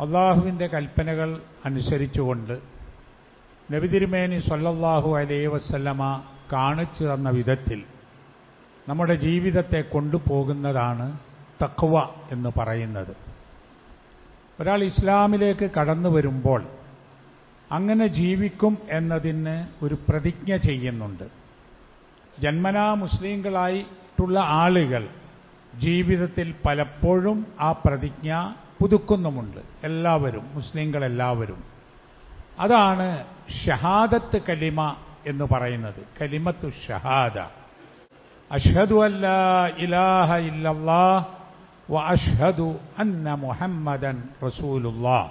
അള്ളാഹുവിന്റെ കൽപ്പനകൾ അനുസരിച്ചുകൊണ്ട് നബിതിരുമേനി സൊല്ലാഹു അലൈഹി വസല്ലമ കാണിച്ചു തന്ന വിധത്തിൽ നമ്മുടെ ജീവിതത്തെ കൊണ്ടുപോകുന്നതാണ് തക്വ എന്ന് പറയുന്നത്. ഒരാൾ ഇസ്ലാമിലേക്ക് കടന്നു വരുമ്പോൾ അങ്ങനെ ജീവിക്കും എന്നതിന് ഒരു പ്രതിജ്ഞ ചെയ്യുന്നുണ്ട്. ജന്മനാ മുസ്ലിങ്ങളായിട്ടുള്ള ആളുകൾ ജീവിതത്തിൽ പലപ്പോഴും ആ പ്രതിജ്ഞ പുതുക്കുന്നുമുണ്ട്. എല്ലാവരും മുസ്ലിങ്ങളെല്ലാവരും. അതാണ് ഷഹാദത്ത് കലിമ എന്ന് പറയുന്നത്. കലിമത്തു ഷഹാദ. അഷ്ഹദു അല്ല ഇലാഹ ഇല്ലല്ലാ വ അഷ്ഹദു അന്ന മുഹമ്മദൻ റസൂലുല്ലാ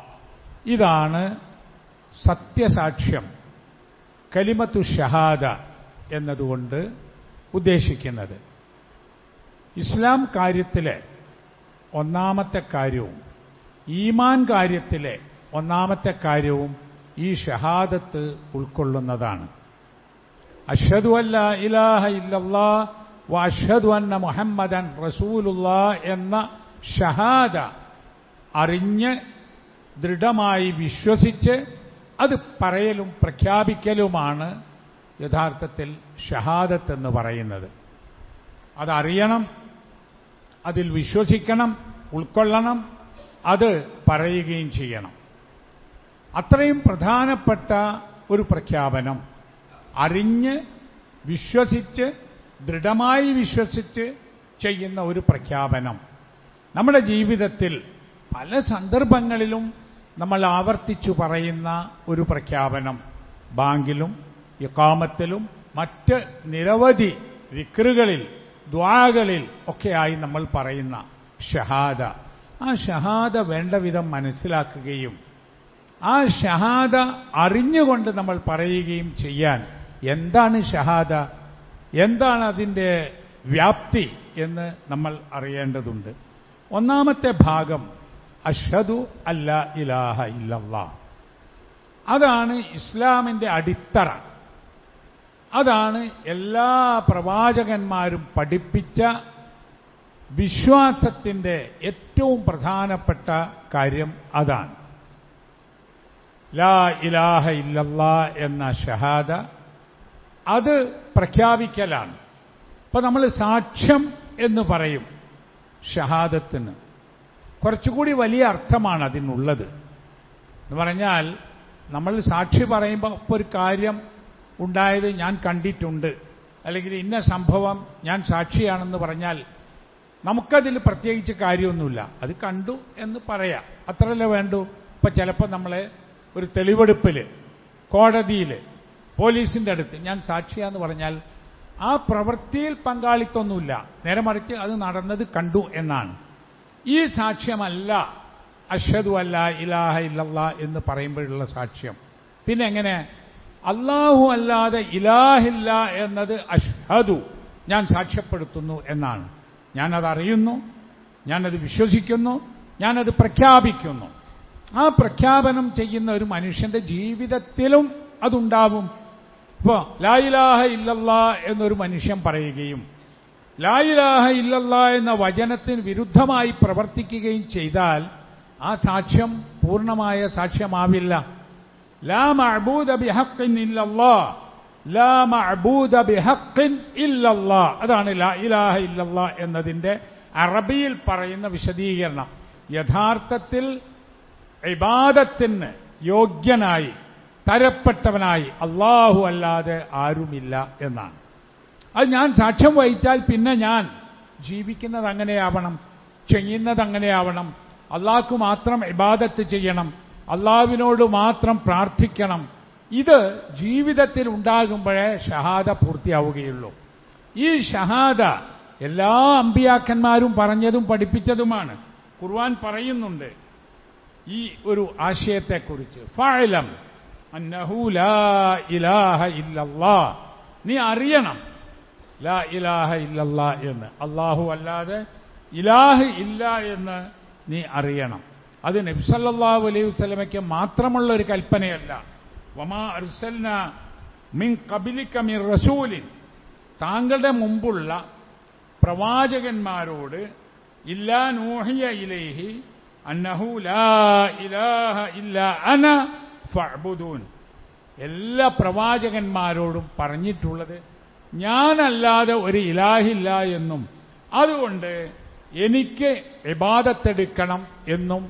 ഇതാണ് സത്യസാക്ഷ്യം. കലിമത്തു ഷഹാദ എന്നതുകൊണ്ട് ഉദ്ദേശിക്കുന്നത്. ഇസ്ലാം കാര്യത്തിലെ ഒന്നാമത്തെ കാര്യവും ഈമാൻ കാര്യത്തിലെ ഒന്നാമത്തെ കാര്യവും ഈ ഷഹാദത്ത് ഉൾക്കൊള്ളുന്നതാണ്. അഷ്ഹദു അല്ല ഇലാഹ ഇല്ലല്ലാ വ അഷ്ഹദു അന്ന മുഹമ്മദൻ റസൂലുള്ള എന്ന ഷഹാദ അറിഞ്ഞ് ദൃഢമായി വിശ്വസിച്ച് അത് പറയലും പ്രഖ്യാപിക്കലുമാണ് യഥാർത്ഥത്തിൽ ഷഹാദത്ത് എന്ന് പറയുന്നത്. അതറിയണം അതിൽ വിശ്വസിക്കണം ഉൾക്കൊള്ളണം അത് പറയുകയും ചെയ്യണം. അത്രയും പ്രധാനപ്പെട്ട ഒരു പ്രഖ്യാപനം. അറിഞ്ഞ് വിശ്വസിച്ച് ദൃഢമായി വിശ്വസിച്ച് ചെയ്യുന്ന ഒരു പ്രഖ്യാപനം. നമ്മുടെ ജീവിതത്തിൽ പല സന്ദർഭങ്ങളിലും നമ്മൾ ആവർത്തിച്ചു പറയുന്ന ഒരു പ്രഖ്യാപനം. ബാങ്കിലും ഇക്കാമത്തിലും മറ്റ് നിരവധി വിക്രുകളിൽ ദ്വാകളിൽ ഒക്കെയായി നമ്മൾ പറയുന്ന ഷഹാദ. ആ ഷഹാദ വേണ്ട വിധം മനസ്സിലാക്കുകയും ആ ഷഹാദ അറിഞ്ഞുകൊണ്ട് നമ്മൾ പറയുകയും ചെയ്യാൻ എന്താണ് ഷഹാദ? എന്താണ് അതിന്റെ വ്യാപ്തി എന്ന് നമ്മൾ അറിയേണ്ടതുണ്ട്. ഒന്നാമത്തെ ഭാഗം അഷ്ഹദു അല്ല ഇലാഹ ഇല്ലല്ലാ. അതാണ് ഇസ്ലാമിന്റെ അടിത്തറ. അതാണ് എല്ലാ പ്രവാചകന്മാരും പഠിപ്പിച്ച വിശ്വാസത്തിന്റെ ഏറ്റവും പ്രധാനപ്പെട്ട കാര്യം അതാണ്. ലാ ഇലാഹ ഇല്ല എന്ന ഷഹാദ അത് പ്രഖ്യാപിക്കലാണ്. ഇപ്പൊ നമ്മൾ സാക്ഷ്യം എന്ന് പറയും ഷഹാദത്തിന്. കുറച്ചുകൂടി വലിയ അർത്ഥമാണ് അതിനുള്ളത്. എന്ന് പറഞ്ഞാൽ നമ്മൾ സാക്ഷി പറയുമ്പോൾ ഇപ്പോൾ ഒരു കാര്യം ഉണ്ടായത് ഞാൻ കണ്ടിട്ടുണ്ട്. അല്ലെങ്കിൽ ഇന്ന സംഭവം ഞാൻ സാക്ഷിയാണെന്ന് പറഞ്ഞാൽ നമുക്കതിൽ പ്രത്യേകിച്ച് കാര്യമൊന്നുമില്ല. അത് കണ്ടു എന്ന് പറയാം. അത്രയല്ലേ വേണ്ടു? ഇപ്പം ചിലപ്പോൾ നമ്മളെ ഒരു തെളിവെടുപ്പിൽ കോടതിയിൽ പോലീസിന്റെ അടുത്ത് ഞാൻ സാക്ഷിയാന്ന് പറഞ്ഞാൽ ആ പ്രവൃത്തിയിൽ പങ്കാളിത്തമൊന്നുമില്ല. നേരെ മറിച്ച് അത് നടന്നത് കണ്ടു എന്നാണ്. ഈ സാക്ഷ്യമല്ല അഷദു അല്ല ഇലാഹ ഇല്ല എന്ന് പറയുമ്പോഴുള്ള സാക്ഷ്യം. പിന്നെ എങ്ങനെ? അള്ളാഹു അല്ലാതെ ഇലാഹില്ല എന്നത് അഷ്ഹദു ഞാൻ സാക്ഷ്യപ്പെടുത്തുന്നു എന്നാണ്. ഞാനത് അറിയുന്നു ഞാനത് വിശ്വസിക്കുന്നു ഞാനത് പ്രഖ്യാപിക്കുന്നു. ആ പ്രഖ്യാപനം ചെയ്യുന്ന ഒരു മനുഷ്യന്റെ ജീവിതത്തിലും അതുണ്ടാവും. ഇപ്പോ ലായിലാഹ ഇല്ലല്ല എന്നൊരു മനുഷ്യൻ പറയുകയും ലായിലാഹ ഇല്ലല്ല എന്ന വചനത്തിന് വിരുദ്ധമായി പ്രവർത്തിക്കുകയും ചെയ്താൽ ആ സാക്ഷ്യം പൂർണമായ സാക്ഷ്യമാവില്ല. ലാ മഅബൂദ ബിഹഖിൻ ഇല്ലല്ലാ. ലാ മഅബൂദ അതാണ് ലാ ഇലാഹ ഇല്ലല്ലാ എന്നതിന്റെ അറബിയിൽ പറയുന്ന വിശദീകരണം. യഥാർത്ഥത്തിൽ ഇബാദത്തിന് യോഗ്യനായി തരപ്പെട്ടവനായി അള്ളാഹു അല്ലാതെ ആരുമില്ല എന്നാണ്. അത് ഞാൻ സാക്ഷ്യം വഹിച്ചാൽ പിന്നെ ഞാൻ ജീവിക്കുന്നത് അങ്ങനെയാവണം ചെയ്യുന്നത് അങ്ങനെയാവണം. അള്ളാഹ്ക്ക് മാത്രം ഇബാദത്ത് ചെയ്യണം. അള്ളാവിനോട് മാത്രം പ്രാർത്ഥിക്കണം. ഇത് ജീവിതത്തിൽ ഉണ്ടാകുമ്പോഴേ ഷഹാദ പൂർത്തിയാവുകയുള്ളൂ. ഈ ഷഹാദ എല്ലാ അമ്പിയാക്കന്മാരും പറഞ്ഞതും പഠിപ്പിച്ചതുമാണ്. ഖുർആൻ പറയുന്നുണ്ട് ഈ ഒരു ആശയത്തെക്കുറിച്ച്. ഫഅലം അന്നഹു ലാ ഇലാഹ ഇല്ലല്ലാ നീ അറിയണം. ലാ ഇലാഹ ഇല്ലല്ലാ എന്ന്. അള്ളാഹു അല്ലാതെ ഇലാഹ് ഇല്ല എന്ന് നീ അറിയണം. അത് നബ്സല്ലാ അലൈഹി വസ്ലമയ്ക്ക് മാത്രമുള്ള ഒരു കൽപ്പനയല്ല. വമാ അർസൽന മിൻ കബിലിക്ക മിൻ റസൂലിൻ. താങ്കളുടെ മുമ്പുള്ള പ്രവാചകന്മാരോട് ഇല്ലാ നൂഹിയ ഇലൈഹി അന്നഹു ലാ ഇലാഹ ഇല്ല അന ഫഅ്ബുദൂൻ. എല്ലാ പ്രവാചകന്മാരോടും പറഞ്ഞിട്ടുള്ളത് ഞാനല്ലാതെ ഒരു ഇലാഹില്ല എന്നും അതുകൊണ്ട് എനിക്ക് ഇബാദത്തെടുക്കണം എന്നും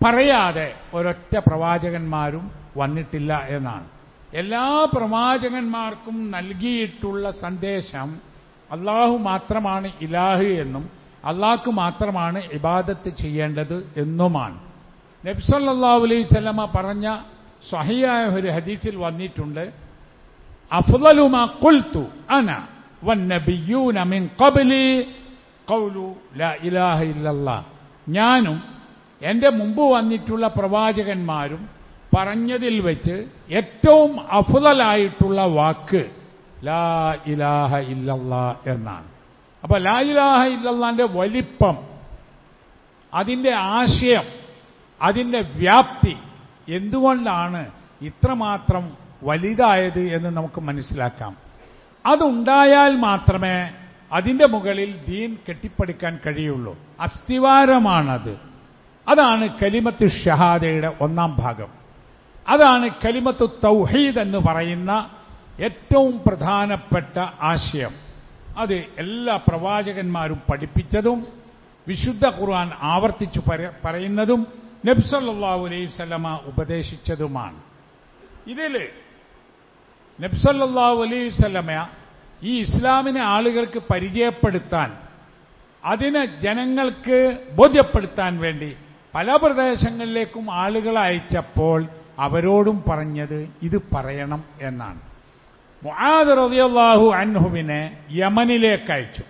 പറയാതെ ഒരൊറ്റ പ്രവാചകന്മാരും വന്നിട്ടില്ല എന്നാണ്. എല്ലാ പ്രവാചകന്മാർക്കും നൽകിയിട്ടുള്ള സന്ദേശം അള്ളാഹു മാത്രമാണ് ഇലാഹ് എന്നും അള്ളാഹ്ക്ക് മാത്രമാണ് ഇബാദത്ത് ചെയ്യേണ്ടത് എന്നുമാണ്. നബ്സല്ലാ അലൈഹി സ്വലമ പറഞ്ഞ സഹിയായ ഒരു ഹദീസിൽ വന്നിട്ടുണ്ട് അഫ്ലലുമാ ഖുൽതു അന വന്നബിയ്യൂന മിൻ ഖബ്ലി ഖൗലു ലാ ഇലാഹ ഇല്ലല്ലാഹ് ഞാനും എന്റെ മുമ്പ് വന്നിട്ടുള്ള പ്രവാചകന്മാരും പറഞ്ഞതിൽ വെച്ച് ഏറ്റവും അഫുതലായിട്ടുള്ള വാക്ക് ലാ ഇലാഹ ഇല്ലല്ലാ എന്നാണ്. അപ്പൊ ലാ ഇലാഹ ഇല്ലല്ലാന്റെ വലിപ്പം അതിന്റെ ആശയം അതിന്റെ വ്യാപ്തി എന്തുകൊണ്ടാണ് ഇത്രമാത്രം വലുതായത് എന്ന് നമുക്ക് മനസ്സിലാക്കാം. അതുണ്ടായാൽ മാത്രമേ അതിന്റെ മുകളിൽ ദീൻ കെട്ടിപ്പടുക്കാൻ കഴിയുള്ളൂ. അസ്ഥിവാരമാണത് അതാണ് കലിമത്ത് ഷഹാദയുടെ ഒന്നാം ഭാഗം. അതാണ് കലിമത്തു തൗഹീദ് എന്ന് പറയുന്ന ഏറ്റവും പ്രധാനപ്പെട്ട ആശയം. അത് എല്ലാ പ്രവാചകന്മാരും പഠിപ്പിച്ചതും വിശുദ്ധ ഖുർആൻ ആവർത്തിച്ചു പറയുന്നതും നബ്സല്ലാഹു സ്വലമ ഉപദേശിച്ചതുമാണ്. ഇതിൽ നബ്സല്ലാഹു സ്വലമ ഈ ഇസ്ലാമിനെ ആളുകൾക്ക് പരിചയപ്പെടുത്താൻ അതിനെ ജനങ്ങൾക്ക് ബോധ്യപ്പെടുത്താൻ വേണ്ടി പല പ്രദേശങ്ങളിലേക്കും ആളുകളെ അയച്ചപ്പോൾ അവരോടും പറഞ്ഞത് ഇത് പറയണം എന്നാണ്. മുആദ് റളിയല്ലാഹു അൻഹുവിനെ യമനിലേക്ക് അയച്ചു.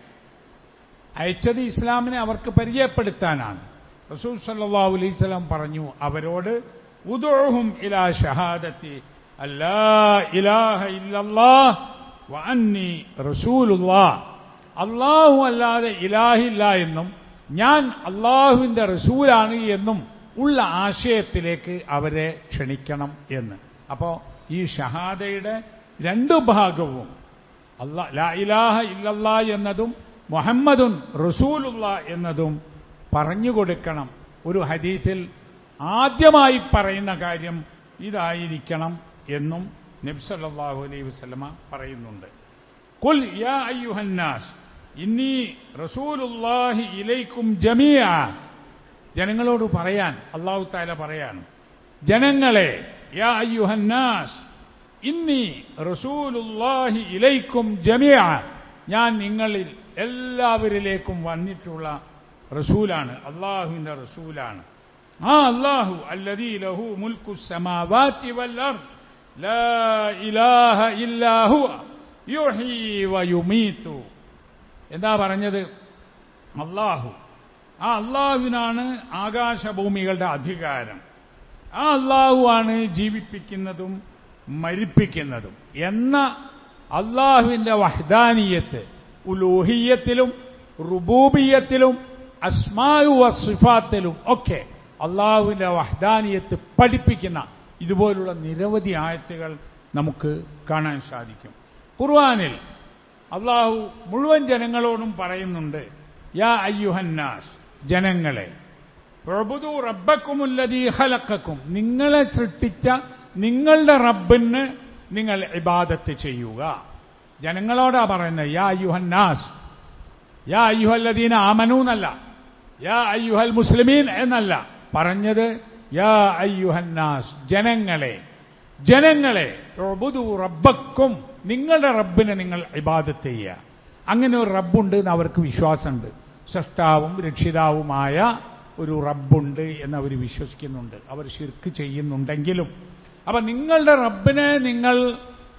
അയച്ചത് ഇസ്ലാമിനെ അവർക്ക് പരിചയപ്പെടുത്താനാണ്. റസൂൽ സല്ലാഹു അലൈഹി വസല്ലം പറഞ്ഞു അവരോട് ഉദോഹും ഇലാ ഷഹാദത്തി അല്ലാ ഇലാഹ ഇല്ലല്ലാഹ് വന്നി റസൂലുള്ളാഹ്. അള്ളാഹു അല്ലാതെ ഇലാഹില്ല എന്നും ഞാൻ അള്ളാഹുവിന്റെ റസൂലാണ് എന്നും ഉള്ള ആശയത്തിലേക്ക് അവരെ ക്ഷണിക്കണം എന്ന്. അപ്പോൾ ഈ ഷഹാദയുടെ രണ്ട് ഭാഗവും അല്ലാ ലാ ഇലാഹ ഇല്ലല്ല എന്നതും മുഹമ്മദുൻ റസൂലുള്ള എന്നതും പറഞ്ഞു കൊടുക്കണം. ഒരു ഹദീസിൽ ആദ്യമായി പറയുന്ന കാര്യം ഇതായിരിക്കണം എന്നും നബ്സല്ലാഹു അലൈഹി വസല്ലമ പറയുന്നുണ്ട്. കുൽ യാ അയ്യുഹന്നാസ് ഇന്നി റസൂലുല്ലാഹി ഇലൈക്കും ജമിയ ജനങ്ങളോട് പറയാൻ അള്ളാഹു താല പറയാണ് ജനങ്ങളെ യാ ഇന്നി റസൂലുല്ലാഹി ഇലൈക്കും ജമിയ ഞാൻ നിങ്ങളിൽ എല്ലാവരിലേക്കും വന്നിട്ടുള്ള റസൂലാണ് അള്ളാഹുവിന്റെ റസൂലാണ്. ആ അള്ളാഹു അല്ലദീ ലഹു മുൽക്കു സമാവാതി വൽ അർദ് ലാ ഇലാഹ ഹുവ വയുമീതു എന്താ പറഞ്ഞത്? അള്ളാഹു ആ അള്ളാഹുവിനാണ് ആകാശഭൂമികളുടെ അധികാരം. ആ അള്ളാഹുവാണ് ജീവിപ്പിക്കുന്നതും മരിപ്പിക്കുന്നതും എന്ന അള്ളാഹുവിന്റെ വഹ്ദാനീയത്ത് ഉലൂഹിയത്തിലും റുബൂബിയത്തിലും അസ്മായു വസിഫാത്തിലും ഒക്കെ അള്ളാഹുവിന്റെ വഹ്ദാനീയത്ത് പഠിപ്പിക്കുന്ന ഇതുപോലുള്ള നിരവധി ആയത്തുകൾ നമുക്ക് കാണാൻ സാധിക്കും. ഖുർആാനിൽ അള്ളാഹു മുഴുവൻ ജനങ്ങളോടും പറയുന്നുണ്ട് യാ അയ്യുഹന്നാസ് ജനങ്ങളെ. പ്രഭുതു റബ്ബക്കുമുല്ലതീ ഹലക്കക്കും നിങ്ങളെ സൃഷ്ടിച്ച നിങ്ങളുടെ റബ്ബിന് നിങ്ങൾ ഇബാദത്ത് ചെയ്യുക. ജനങ്ങളോടാ പറയുന്നത് യാ അയ്യുഹന്നാസ് യാ അയ്യുഹല്ലദീന ആമനു എന്നല്ല. യാ അയ്യുഹൽ മുസ്ലിമീൻ എന്നല്ല. പറഞ്ഞത് യാ അയ്യുഹന്നാസ് ജനങ്ങളെ ജനങ്ങളെ പ്രഭുതു റബ്ബക്കും. നിങ്ങളുടെ റബ്ബിനെ നിങ്ങൾ ഇബാദത്ത് ചെയ്യുക. അങ്ങനെ ഒരു റബ്ബുണ്ട് എന്ന് അവർക്ക് വിശ്വാസമുണ്ട്. സൃഷ്ടാവും രക്ഷിതാവുമായ ഒരു റബ്ബുണ്ട് എന്ന് അവർ വിശ്വസിക്കുന്നുണ്ട്. അവർ ശിർക്ക് ചെയ്യുന്നുണ്ടെങ്കിലും അപ്പൊ നിങ്ങളുടെ റബ്ബിനെ നിങ്ങൾ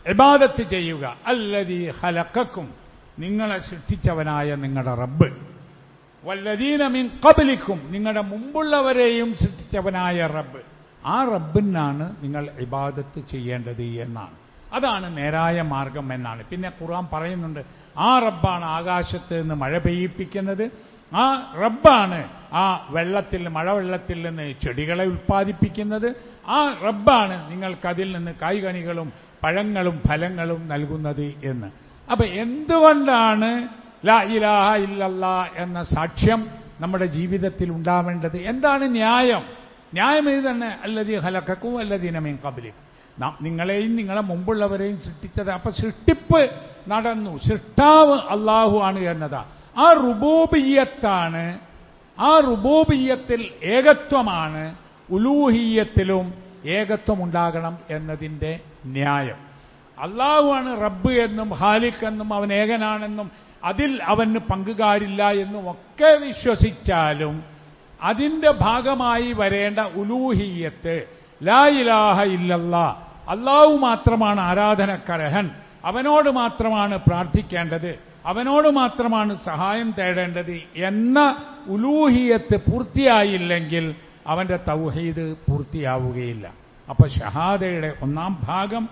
ഇബാദത്ത് ചെയ്യുക. അല്ലതി ഹലക്കും നിങ്ങളെ സൃഷ്ടിച്ചവനായ നിങ്ങളുടെ റബ്ബ്. വല്ലതീന മിൻ കബലിക്കും നിങ്ങളുടെ മുമ്പുള്ളവരെയും സൃഷ്ടിച്ചവനായ റബ്ബ്. ആ റബ്ബിനാണ് നിങ്ങൾ ഇബാദത്ത് ചെയ്യേണ്ടത് എന്നാണ്. അതാണ് നേരായ മാർഗം എന്നാണ്. പിന്നെ ഖുർആൻ പറയുന്നുണ്ട് ആ റബ്ബാണ് ആകാശത്ത് നിന്ന് മഴ പെയ്യിപ്പിക്കുന്നത്. ആ റബ്ബാണ് ആ വെള്ളത്തിൽ മഴവെള്ളത്തിൽ നിന്ന് ചെടികളെ ഉൽപ്പാദിപ്പിക്കുന്നത്. ആ റബ്ബാണ് നിങ്ങൾക്കതിൽ നിന്ന് കായ്കണികളും പഴങ്ങളും ഫലങ്ങളും നൽകുന്നത് എന്ന്. അപ്പൊ എന്തുകൊണ്ടാണ് ലാ ഇലാഹ ഇല്ലല്ലാ എന്ന സാക്ഷ്യം നമ്മുടെ ജീവിതത്തിൽ ഉണ്ടാവേണ്ടത്? എന്താണ് ന്യായം? ന്യായം ഇത് തന്നെ. അല്ലതി ഹലക്കക്കും അല്ലതീനമീൻ കബലി നിങ്ങളെയും നിങ്ങളെ മുമ്പുള്ളവരെയും സൃഷ്ടിച്ചത്. അപ്പൊ സൃഷ്ടിപ്പ് നടന്നു. സൃഷ്ടാവ് അള്ളാഹു ആണ് എന്നതാ. ആ റുബോബിയത്താണ് ആ റുബോബിയത്തിൽ ഏകത്വമാണ് ഉലൂഹീയത്തിലും ഏകത്വം ഉണ്ടാകണം എന്നതിന്റെ ന്യായം. അള്ളാഹുവാണ് റബ്ബ് എന്നും ഹാലിഖ് എന്നും അവൻ ഏകനാണെന്നും അതിൽ അവന് പങ്കുകാരില്ല എന്നും ഒക്കെ വിശ്വസിച്ചാലും അതിന്റെ ഭാഗമായി വരേണ്ട ഉലൂഹീയത്ത് ലാ ഇലാഹ ഇല്ലല്ലാ അള്ളാഹു മാത്രമാണ് ആരാധനക്കരഹൻ അവനോട് മാത്രമാണ് പ്രാർത്ഥിക്കേണ്ടത്. അവനോട് മാത്രമാണ് സഹായം തേടേണ്ടത് എന്ന ഉലൂഹിയത്ത് പൂർത്തിയായില്ലെങ്കിൽ അവന്റെ തൗഹീദ് പൂർത്തിയാവുകയില്ല. അപ്പൊ ഷഹാദയുടെ ഒന്നാം ഭാഗം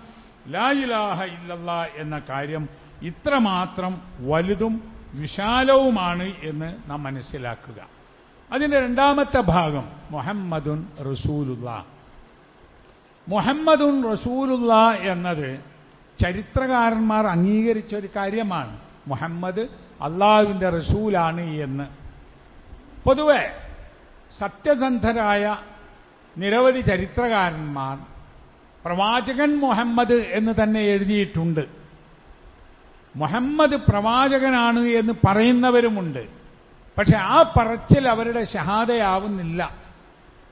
ലായിലാഹ ഇല്ലല്ല എന്ന കാര്യം ഇത്രമാത്രം വലുതും വിശാലവുമാണ് എന്ന് നാം മനസ്സിലാക്കുക. അതിന്റെ രണ്ടാമത്തെ ഭാഗം മുഹമ്മദുൻ റസൂലുള്ള. മുഹമ്മദുൻ റസൂലുള്ള എന്നത് ചരിത്രകാരന്മാർ അംഗീകരിച്ച ഒരു കാര്യമാണ്. മുഹമ്മദ് അള്ളാഹുവിന്റെ റസൂലാണ് എന്ന്. പൊതുവെ സത്യസന്ധരായ നിരവധി ചരിത്രകാരന്മാർ പ്രവാചകൻ മുഹമ്മദ് എന്ന് തന്നെ എഴുതിയിട്ടുണ്ട്. മുഹമ്മദ് പ്രവാചകനാണ് എന്ന് പറയുന്നവരുമുണ്ട്. പക്ഷെ ആ പറച്ചിൽ അവരുടെ ഷഹാദയാവുന്നില്ല.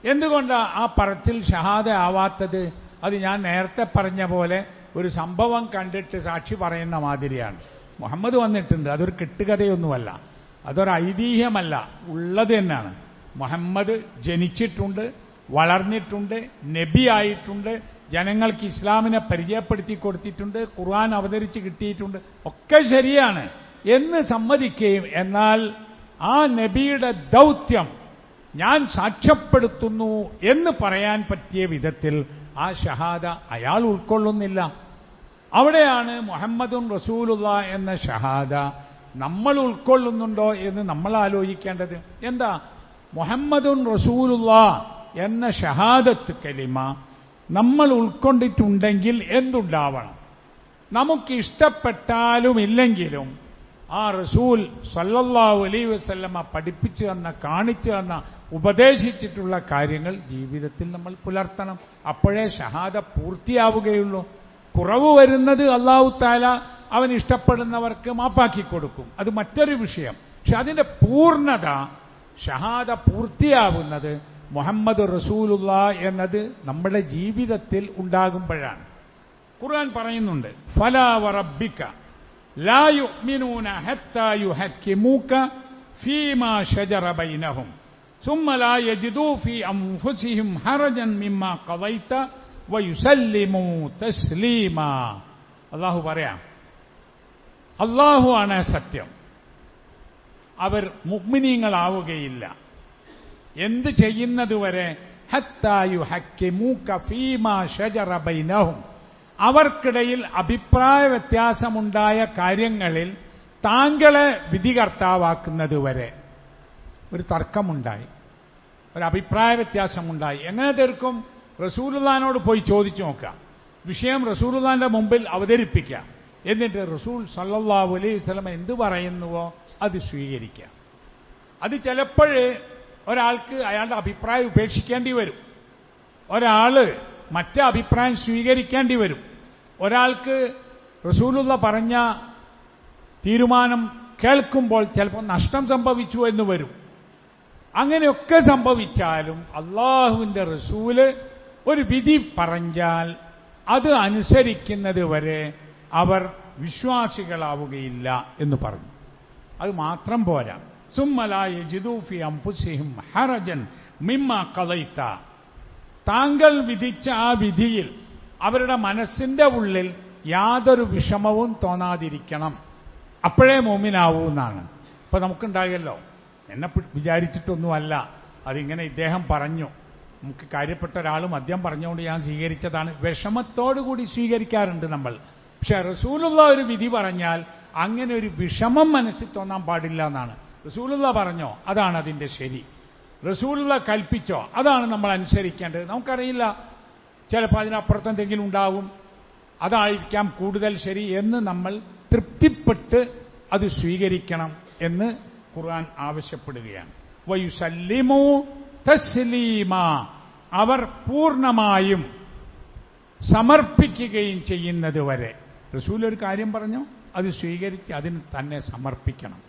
എന്തുകൊണ്ടാണ് ആ പറച്ചിൽ ഷഹാദ ആവാത്തത്? അത് ഞാൻ നേരത്തെ പറഞ്ഞ പോലെ ഒരു സംഭവം കണ്ടിട്ട് സാക്ഷി പറയുന്ന മാതിരിയാണ്. മുഹമ്മദ് വന്നിട്ടുണ്ട്. അതൊരു കെട്ടുകഥയൊന്നുമല്ല. അതൊരു ഐതിഹ്യമല്ല. ഉള്ളത് തന്നെയാണ് മുഹമ്മദ് ജനിച്ചിട്ടുണ്ട് വളർന്നിട്ടുണ്ട് നബിയായിട്ടുണ്ട് ജനങ്ങൾക്ക് ഇസ്ലാമിനെ പരിചയപ്പെടുത്തി കൊടുത്തിട്ടുണ്ട് ഖുർആൻ അവതരിച്ച് കിട്ടിയിട്ടുണ്ട്. ഒക്കെ ശരിയാണ്. എന്ന് സമ്മതിക്കുകയും എന്നാൽ ആ നബിയുടെ ദൗത്യം ഞാൻ സാക്ഷ്യപ്പെടുത്തുന്നു എന്ന് പറയാൻ പറ്റിയ വിധത്തിൽ ആ ഷഹാദ അയാൾ ഉൾക്കൊള്ളുന്നില്ല. അവിടെയാണ് മുഹമ്മദും റസൂലുള്ള എന്ന ഷഹാദ നമ്മൾ ഉൾക്കൊള്ളുന്നുണ്ടോ എന്ന് നമ്മൾ ആലോചിക്കേണ്ടത്. എന്താ? മുഹമ്മദുൻ റസൂലുള്ള എന്ന ഷഹാദത്ത് കലിമ നമ്മൾ ഉൾക്കൊണ്ടിട്ടുണ്ടെങ്കിൽ എന്തുണ്ടാവണം? നമുക്ക് ഇഷ്ടപ്പെട്ടാലും ഇല്ലെങ്കിലും ആ റസൂൽ സല്ലല്ലാഹു അലൈ വസല്ലമ പഠിപ്പിച്ചു തന്ന കാണിച്ചു തന്ന ഉപദേശിച്ചിട്ടുള്ള കാര്യങ്ങൾ ജീവിതത്തിൽ നമ്മൾ പുലർത്തണം. അപ്പോഴേ ഷഹാദ പൂർത്തിയാവുകയുള്ളൂ. കുറവ് വരുന്നത് അള്ളാഹു താല അവൻ ഇഷ്ടപ്പെടുന്നവർക്ക് മാപ്പാക്കി കൊടുക്കും. അത് മറ്റൊരു വിഷയം. പക്ഷെ അതിന്റെ പൂർണത ഷഹാദ പൂർത്തിയാവുന്നത് മുഹമ്മദ് റസൂലുള്ള എന്നത് നമ്മുടെ ജീവിതത്തിൽ ഉണ്ടാകുമ്പോഴാണ്. ഖുർആൻ പറയുന്നുണ്ട് ഫലാ വറബ്ബിക ലാ യുഅ്മിനൂന ഹത്താ യുഹക്കിമൂക ഫീമാ ശജറ ബൈനഹും ثم لا يجدوا في أنفسهم حرجا مما قضيت ويسلموا تسليما അള്ളാഹു പറയാം അള്ളാഹു ആണ് സത്യം അവർ മുഗ്മിനീങ്ങളാവുകയില്ല എന്ത് ചെയ്യുന്നതുവരെ ഹത്തായു ഹക്കിമൂക്ക ഫീമാ ഷജറ ബൈനഹും അവർക്കിടയിൽ അഭിപ്രായ വ്യത്യാസമുണ്ടായ കാര്യങ്ങളിൽ താങ്കളെ വിധികർത്താവാക്കുന്നതുവരെ ഒരു തർക്കമുണ്ടായി. ഒരു അഭിപ്രായ വ്യത്യാസമുണ്ടായി. എങ്ങനെ തീർക്കും? റസൂലുള്ളാനോട് പോയി ചോദിച്ചു നോക്കാം വിഷയം റസൂലുള്ളാന്റെ മുമ്പിൽ അവതരിപ്പിക്കാം എന്നിട്ട് റസൂൽ സല്ലല്ലാഹു അലൈഹി വസല്ലം എന്ത് പറയുന്നുവോ അത് സ്വീകരിക്കാം അത് ചിലപ്പോഴേ ഒരാൾക്ക് അയാളുടെ അഭിപ്രായം ഉപേക്ഷിക്കേണ്ടി വരും. ഒരാൾ മറ്റേ അഭിപ്രായം സ്വീകരിക്കേണ്ടി വരും. ഒരാൾക്ക് റസൂലുള്ള പറഞ്ഞ തീരുമാനം കേൾക്കുമ്പോൾ ചിലപ്പോൾ നഷ്ടം സംഭവിച്ചു എന്ന് വരും. അങ്ങനെയൊക്കെ സംഭവിച്ചാലും അള്ളാഹുവിന്റെ റസൂൽ ഒരു വിധി പറഞ്ഞാൽ അത് അനുസരിക്കുന്നത് വരെ അവർ വിശ്വാസികളാവുകയില്ല എന്ന് പറഞ്ഞു. അത് മാത്രം പോരാ. സുമ്മലായ ജിദൂഫി അംഫുസിഹിം ഹറജൻ മിമ്മ കലൈത്ത താങ്കൾ വിധിച്ച ആ വിധിയിൽ അവരുടെ മനസ്സിന്റെ ഉള്ളിൽ യാതൊരു വിഷമവും തോന്നാതിരിക്കണം. അപ്പോഴേ മോമിനാവൂ എന്നാണ്. ഇപ്പൊ നമുക്കുണ്ടാകല്ലോ എന്നെ വിചാരിച്ചിട്ടൊന്നുമല്ല. അതിങ്ങനെ ഇദ്ദേഹം പറഞ്ഞു. നമുക്ക് കാര്യപ്പെട്ട ഒരാൾ മദ്യം പറഞ്ഞുകൊണ്ട് ഞാൻ സ്വീകരിച്ചതാണ്. വിഷമത്തോടുകൂടി സ്വീകരിക്കാറുണ്ട് നമ്മൾ. പക്ഷെ റസൂലുള്ള ഒരു വിധി പറഞ്ഞാൽ അങ്ങനെ ഒരു വിഷമം മനസ്സിൽ തോന്നാൻ പാടില്ല എന്നാണ്. റസൂലുള്ള പറഞ്ഞോ? അതാണ് അതിന്റെ ശരി. റസൂലുള്ള കൽപ്പിച്ചോ? അതാണ് നമ്മൾ അനുസരിക്കേണ്ടത്. നമുക്കറിയില്ല ചിലപ്പോൾ അതിനപ്പുറത്ത് എന്തെങ്കിലും ഉണ്ടാവും അതായിരിക്കാം കൂടുതൽ ശരി എന്ന് നമ്മൾ തൃപ്തിപ്പെട്ട് അത് സ്വീകരിക്കണം എന്ന് ഖുർആൻ ആവശ്യപ്പെടുകയാണ്. വയുസല്ലിമു തസ്ലീമ. അവർ പൂർണമായും സമർപ്പിക്കുകയും ചെയ്യുന്നത് വരെ. റസൂൽ ഒരു കാര്യം പറഞ്ഞു അത് സ്വീകരിച്ച് അതിന് തന്നെ സമർപ്പിക്കണം.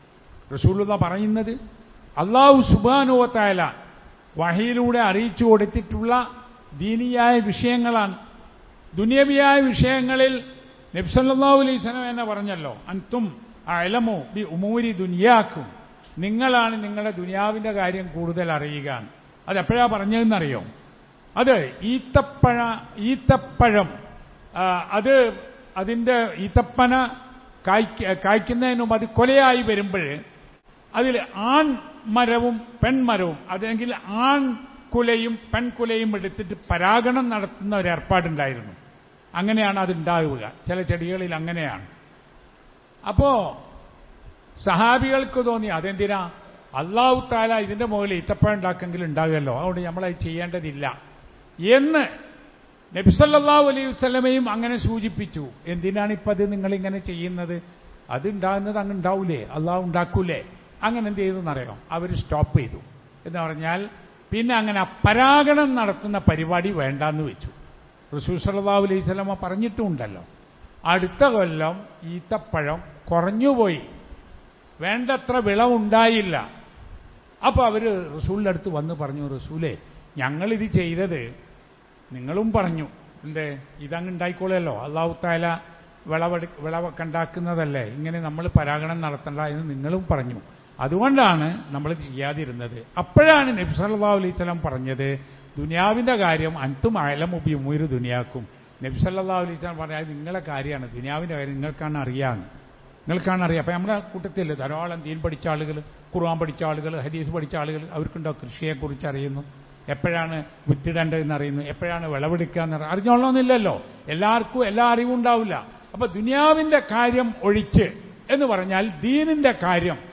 റസൂലുള്ള പറയുന്നത് അള്ളാഹു സുബാനുവത്തായാല വഹയിലൂടെ അറിയിച്ചു കൊടുത്തിട്ടുള്ള ദീനിയായ വിഷയങ്ങളാണ്. ദുനിയവിയായ വിഷയങ്ങളിൽ നബ്സല്ലാഹു അലൈഹി സ്വലം എന്നെ പറഞ്ഞല്ലോ അൻതും അലമോ ബി ഉമൂരി ദുനിയാക്കും. നിങ്ങളാണ് നിങ്ങളുടെ ദുനിയാവിന്റെ കാര്യം കൂടുതൽ അറിയുക അതെപ്പോഴാ പറഞ്ഞതെന്നറിയോ? അത് ഈത്തപ്പഴ ഈത്തപ്പഴം അത് അതിന്റെ ഈത്തപ്പന കായ്ക്കുന്നതിനും അത് കൊലയായി വരുമ്പോൾ അതിൽ ആൺ മരവും പെൺമരവും. അതെങ്കിൽ ആൺ കുലയും പെൺകുലയും എടുത്തിട്ട് പരാഗണം നടത്തുന്ന ഒരു ഏർപ്പാടുണ്ടായിരുന്നു. അങ്ങനെയാണ് അത് ഉണ്ടാവുക. ചില ചെടികളിൽ അങ്ങനെയാണ്. അപ്പോ സഹാബികൾക്ക് തോന്നി അതെന്തിനാ? അള്ളാഹു താല ഇതിന്റെ മുകളിൽ ഈത്തപ്പഴം ഉണ്ടാക്കെങ്കിലും ഉണ്ടാകുമല്ലോ. അതുകൊണ്ട് നമ്മളത് ചെയ്യേണ്ടതില്ല. എന്ന് നബിസല്ലാ അലൈഹി വസ്ലമയും അങ്ങനെ സൂചിപ്പിച്ചു. എന്തിനാണ് ഇപ്പം അത് നിങ്ങളിങ്ങനെ ചെയ്യുന്നത്? അത് ഉണ്ടാകുന്നത് അങ്ങ് ഉണ്ടാവൂലേ? അള്ളാഹു ഉണ്ടാക്കൂലേ? അങ്ങനെ എന്ത് ചെയ്തു എന്നറിയാം അവർ സ്റ്റോപ്പ് ചെയ്തു. എന്ന് പറഞ്ഞാൽ പിന്നെ അങ്ങനെ പരാഗണം നടത്തുന്ന പരിപാടി വേണ്ടാന്ന് വെച്ചു. റസൂൽ സല്ലല്ലാഹു അലൈഹി പറഞ്ഞിട്ടുമുണ്ടല്ലോ അടുത്ത കൊല്ലം ഈത്തപ്പഴം കുറഞ്ഞുപോയി. വേണ്ടത്ര വിളവുണ്ടായില്ല. അപ്പോൾ അവർ റസൂലിന്റെ അടുത്ത് വന്ന് പറഞ്ഞു റസൂലെ ഞങ്ങളിത് ചെയ്തത് നിങ്ങളും പറഞ്ഞു. എന്തേ? ഇതങ്ങ് ഉണ്ടായിക്കോളല്ലോ. അള്ളാഹുത്താല വിളവെടു വിളവൊക്കെ ഉണ്ടാക്കുന്നതല്ലേ. ഇങ്ങനെ നമ്മൾ പരാഗണം നടത്തണ്ട എന്ന് നിങ്ങളും പറഞ്ഞു. അതുകൊണ്ടാണ് നമ്മൾ ചെയ്യാതിരുന്നത്. അപ്പോഴാണ് നബി അലൈഹി സ്വലം പറഞ്ഞത് ദുനിയാവിന്റെ കാര്യം അൻതും അയലം ഉപയുമൊരു ദുനിയാക്കും. നബി അലൈഹി സ്വലം പറഞ്ഞാൽ നിങ്ങളെ കാര്യമാണ് ദുനിയാവിന്റെ കാര്യം നിങ്ങൾക്കാണ് അറിയാമെന്ന് നിങ്ങൾക്കാണ് അറിയാം. അപ്പം നമ്മുടെ കൂട്ടത്തിൽ ധാരാളം ദീൻ പഠിച്ച ആളുകൾ ഖുർആൻ പഠിച്ച ആളുകൾ ഹദീസ് പഠിച്ച ആളുകൾ അവർക്കുണ്ടോ കൃഷിയെക്കുറിച്ച് അറിയുന്നു? എപ്പോഴാണ് വിത്തിടേണ്ടതെന്ന് അറിയുന്നു? എപ്പോഴാണ് വിളവെടുക്കുക എന്ന് അറിയുന്നു? അറിഞ്ഞോളണമെന്നില്ലല്ലോ. എല്ലാവർക്കും എല്ലാ അറിവും ഉണ്ടാവില്ല. അപ്പൊ ദുനിയാവിന്റെ കാര്യം ഒഴിച്ച് എന്ന് പറഞ്ഞാൽ ദീനിന്റെ കാര്യം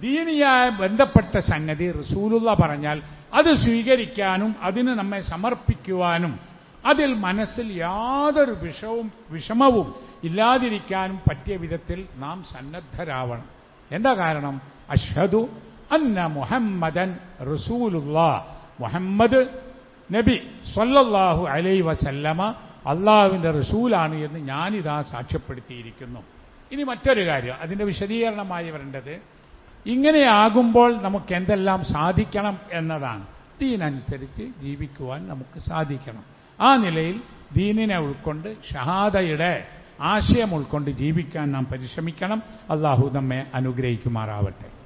ദീനിയായ ബന്ധപ്പെട്ട സംഗതി റസൂലുള്ള പറഞ്ഞാൽ അത് സ്വീകരിക്കാനും അതിന് നമ്മെ സമർപ്പിക്കുവാനും അതിൽ മനസ്സിൽ യാതൊരു വിഷവും വിഷമവും ഇല്ലാതിരിക്കാനും പറ്റിയ വിധത്തിൽ നാം സന്നദ്ധരാവണം. എന്താ കാരണം? അഷ്ഹദു അന്ന മുഹമ്മദൻ റസൂലുള്ള. മുഹമ്മദ് നബി സൊല്ലാഹു അലൈ വസല്ലമ അള്ളാഹുവിന്റെ റസൂലാണ് എന്ന് ഞാനിതാ സാക്ഷ്യപ്പെടുത്തിയിരിക്കുന്നു. ഇനി മറ്റൊരു കാര്യം അതിന്റെ വിശദീകരണമായി വരേണ്ടത് ഇങ്ങനെയാകുമ്പോൾ നമുക്ക് എന്തെല്ലാം സാധിക്കണം എന്നതാണ്. ദീനനുസരിച്ച് ജീവിക്കുവാൻ നമുക്ക് സാധിക്കണം. ആ നിലയിൽ ദീനിനെ ഉൾക്കൊണ്ട് ഷഹാദയുടെ ആശയം ഉൾക്കൊണ്ട് ജീവിക്കാൻ നാം പരിശ്രമിക്കണം. അള്ളാഹു നമ്മെ അനുഗ്രഹിക്കുമാറാവട്ടെ.